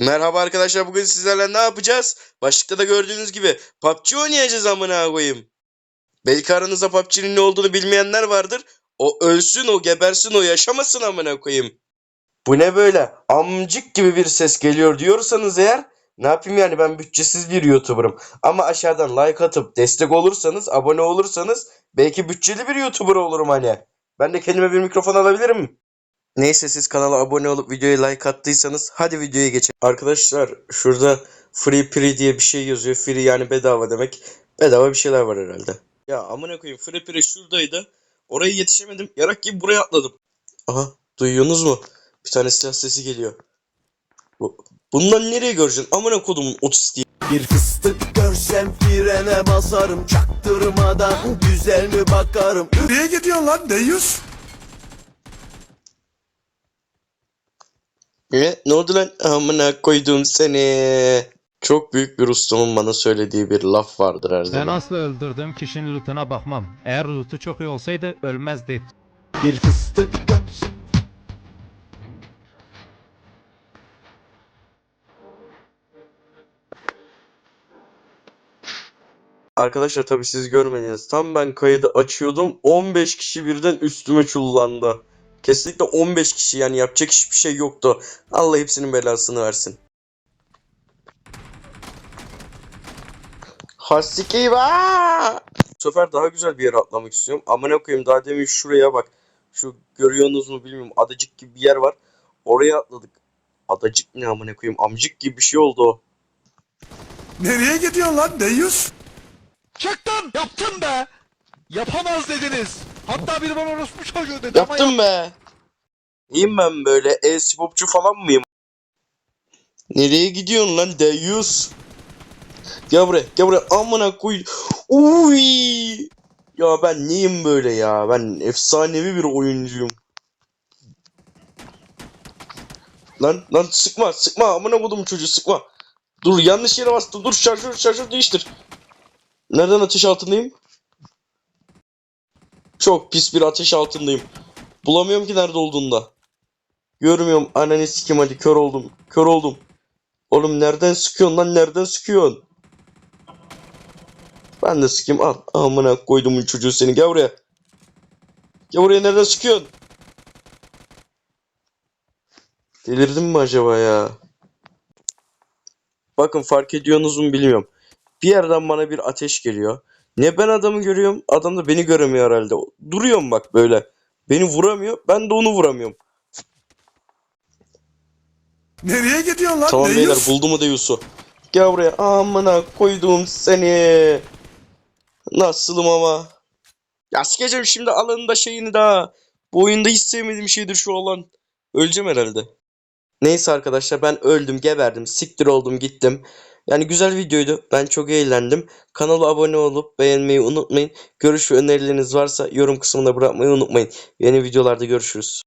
Merhaba arkadaşlar bugün sizlerle ne yapacağız? Başlıkta da gördüğünüz gibi PUBG oynayacağız amına koyayım. Belki aranızda PUBG'nin ne olduğunu bilmeyenler vardır. O ölsün o gebersin o yaşamasın amına koyayım. Bu ne böyle amcık gibi bir ses geliyor diyorsanız eğer ne yapayım yani ben bütçesiz bir YouTuber'ım. Ama aşağıdan like atıp destek olursanız abone olursanız belki bütçeli bir YouTuber olurum hani. Ben de kendime bir mikrofon alabilirim. Neyse siz kanala abone olup videoya like attıysanız hadi videoya geçelim. Arkadaşlar şurada free pre diye bir şey yazıyor. Free yani bedava demek. Bedava bir şeyler var herhalde. Ya amına koyayım free pre şuradaydı. Oraya yetişemedim. Yarak gibi buraya atladım. Aha duyuyorsunuz mu? Bir tane silah sesi geliyor. Bu, bundan nereye göreceksin? Amına kodumun otistiği. Bir fıstık görsem frene basarım Çaktırmadan güzel mi bakarım Nereye gidiyorsun lan Deyus? Ne, ne oldu lan? Amına koydum seni. Çok büyük bir ustamın bana söylediği bir laf vardır her Ben zaman. asla öldürdüğüm kişinin lootuna bakmam. Eğer lootu çok iyi olsaydı ölmezdi. Bir fıstık Arkadaşlar tabii siz görmediniz. Tam ben kaydı açıyordum. 15 kişi birden üstüme çullandı. Kesinlikle 15 kişi yani yapacak hiçbir şey yoktu. Allah hepsinin belasını versin. Hasiki va! Bu sefer daha güzel bir yere atlamak istiyorum. Amına koyayım daha demin şuraya bak. Şu görüyorsunuz mu bilmiyorum. Adacık gibi bir yer var. Oraya atladık. Adacık ne amına koyayım? Amcık gibi bir şey oldu o. Nereye gidiyorsun lan Deyus? Çıktım yaptım be. Yapamaz dediniz. Hatta bir bana orospu çocuğu dedi ama Yaptım be. İyiyim ben böyle e-sporcu falan mıyım? Nereye gidiyorsun lan Deyus? Gel buraya, gel buraya. Amına koy. Uy! Ya ben neyim böyle ya? Ben efsanevi bir oyuncuyum. Lan lan sıkma, sıkma. Amına kodum çocuğu sıkma. Dur yanlış yere bastım. Dur şarjör şarjör değiştir. Nereden ateş altındayım? Çok pis bir ateş altındayım. Bulamıyorum ki nerede olduğunda. Görmüyorum ananı sikim hadi kör oldum. Kör oldum. Oğlum nereden sıkıyorsun lan nereden sıkıyorsun? Ben de sıkayım al. Amına koydum çocuğu seni gel buraya. Gel buraya nereden sıkıyorsun? Delirdim mi acaba ya? Bakın fark ediyorsunuz mu bilmiyorum. Bir yerden bana bir ateş geliyor. Ne ben adamı görüyorum, adam da beni göremiyor herhalde. Duruyorum bak böyle. Beni vuramıyor, ben de onu vuramıyorum. Nereye gidiyorsun lan Tamam beyler Deyus? buldu mu Deus'u? Gel buraya. Amına koydum seni. Nasılım ama? Ya sikeceğim şimdi alanında şeyini daha. Bu oyunda hiç sevmediğim şeydir şu alan. Öleceğim herhalde. Neyse arkadaşlar ben öldüm, geberdim, siktir oldum, gittim. Yani güzel videoydu. Ben çok eğlendim. Kanala abone olup beğenmeyi unutmayın. Görüş ve önerileriniz varsa yorum kısmına bırakmayı unutmayın. Yeni videolarda görüşürüz.